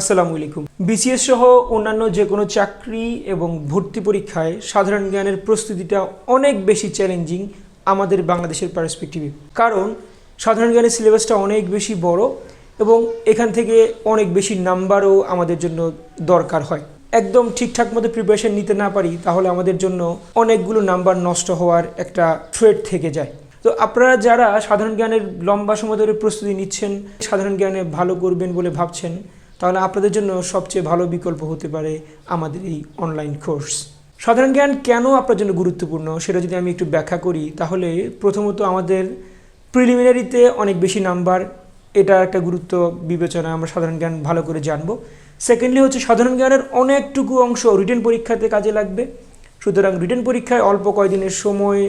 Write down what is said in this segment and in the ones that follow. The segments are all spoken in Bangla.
আসসালামু আলাইকুম। বিসিএস সহ অন্যান্য যে কোনো চাকরি এবং ভর্তি পরীক্ষায় সাধারণ জ্ঞানের প্রস্তুতিটা অনেক বেশি চ্যালেঞ্জিং আমাদের বাংলাদেশের পার্সপেক্টিভে কারণ সাধারণ জ্ঞানের সিলেবাসটা অনেক বেশি বড় এবং এখান থেকে অনেক বেশি নাম্বারও আমাদের জন্য দরকার হয়। একদম ঠিকঠাক মতো প্রিপারেশন নিতে না পারি, তাহলে আমাদের জন্য অনেকগুলো নাম্বার নষ্ট হওয়ার একটা থ্রেড থেকে যায়। তো আপনারা যারা সাধারণ জ্ঞানের লম্বা সময় ধরে প্রস্তুতি নিচ্ছেন, সাধারণ জ্ঞানে ভালো করবেন বলে ভাবছেন তাহলে আপনাদের জন্য সবচেয়ে ভালো বিকল্প হতে পারে আমাদের এই অনলাইন কোর্স সাধারণ জ্ঞান কেন আপনার জন্য গুরুত্বপূর্ণ সেটা যদি আমি একটু ব্যাখ্যা করি, তাহলে প্রথমত আমাদের প্রিলিমিনারিতে অনেক বেশি নাম্বার এটা একটা গুরুত্ব বিবেচনা আমরা সাধারণ জ্ঞান ভালো করে জানব। সেকেন্ডলি হচ্ছে সাধারণ জ্ঞানের অনেকটুকু অংশ রিটেন পরীক্ষাতে কাজে লাগবে। সুতরাং রিটেন পরীক্ষায় অল্প কয়দিনের সময়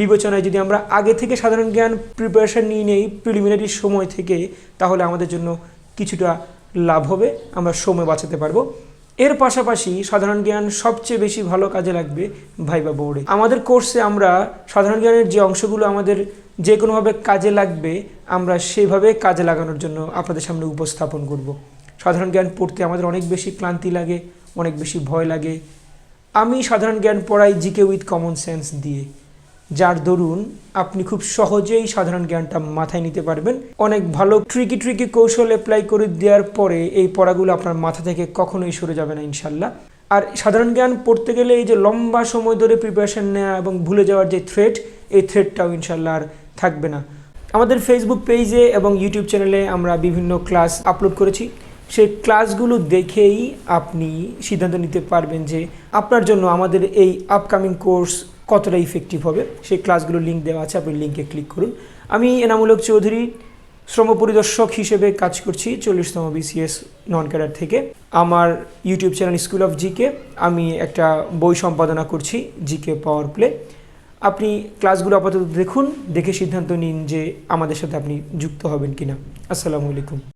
বিবেচনায় যদি আমরা আগে থেকে সাধারণ জ্ঞান প্রিপারেশন নিয়ে নেই প্রিলিমিনারির সময় থেকে, তাহলে আমাদের জন্য কিছুটা লাভ হবে, আমরা সময় বাঁচাতে পারব। এর পাশাপাশি সাধারণ জ্ঞান সবচেয়ে বেশি ভালো কাজে লাগবে ভাইবা বোর্ডে। আমাদের কোর্সে আমরা সাধারণ জ্ঞানের যে অংশগুলো আমাদের যে কোনোভাবে কাজে লাগবে, আমরা সেভাবে কাজে লাগানোর জন্য আপনাদের সামনে উপস্থাপন করব। সাধারণ জ্ঞান পড়তে আমাদের অনেক বেশি ক্লান্তি লাগে, অনেক বেশি ভয় লাগে। আমি সাধারণ জ্ঞান পড়াই জিকে উইথ কমন সেন্স দিয়ে। যার দরুন আপনি খুব সহজেই সাধারণ জ্ঞানটা মাথায় নিতে পারবেন। অনেক ভালো ট্রিকি ট্রিকি কৌশল অ্যাপ্লাই করে দেওয়ার পরে এই পড়াগুলো আপনার মাথা থেকে কখনোই সরে যাবে না, ইনশাল্লাহ। আর সাধারণ জ্ঞান পড়তে গেলে এই যে লম্বা সময় ধরে প্রিপারেশন নেওয়া এবং ভুলে যাওয়ার যে থ্রেড এই থ্রেডটাও ইনশাল্লাহ আর থাকবে না। আমাদের ফেসবুক পেজে এবং ইউটিউব চ্যানেলে আমরা বিভিন্ন ক্লাস আপলোড করেছি। সেই ক্লাসগুলো দেখেই আপনি সিদ্ধান্ত নিতে পারবেন যে আপনার জন্য আমাদের এই আপকামিং কোর্স কতটা ইফেক্টিভ হবে, সেই ক্লাসগুলো লিঙ্ক দেওয়া আছে, আপনি লিঙ্কে ক্লিক করুন। আমি এনামূলক চৌধুরী, শ্রম পরিদর্শক হিসেবে কাজ করছি চল্লিশতম বিসিএস নন ক্যাডার থেকে। আমার YouTube channel school of GK আমি একটা বই সম্পাদনা করছি জিকে পাওয়ার প্লে আপনি ক্লাসগুলো আপাতত দেখুন, দেখে সিদ্ধান্ত নিন যে আমাদের সাথে আপনি যুক্ত হবেন কিনা। আসসালামু আলাইকুম।